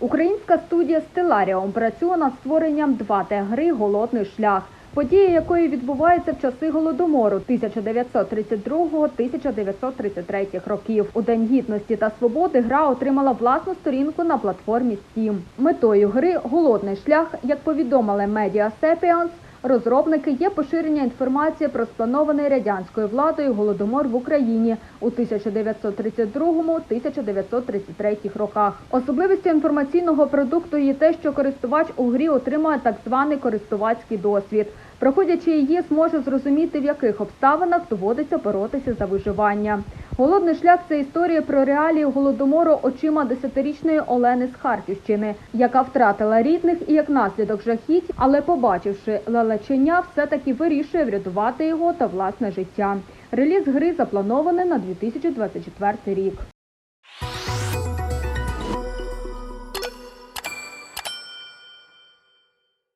Українська студія Стеларіум працює над створенням 2D-гри Голодний шлях, подія якої відбувається в часи голодомору 1932-1933 років. У День гідності та свободи гра отримала власну сторінку на платформі Steam. Метою гри Голодний шлях, як повідомили медіа Sapiens, Розробники є поширення інформації про спланований радянською владою голодомор в Україні у 1932-1933 роках. Особливістю інформаційного продукту є те, що користувач у грі отримує так званий користувацький досвід. Проходячи її, зможе зрозуміти, в яких обставинах доводиться боротися за виживання. Голодний шлях це історія про реалії голодомору очима десятирічної Олени з Харківщини, яка втратила рідних і як наслідок жахіть, але побачивши лелечення, все-таки вирішує врятувати його та власне життя. Реліз гри запланований на 2024 рік.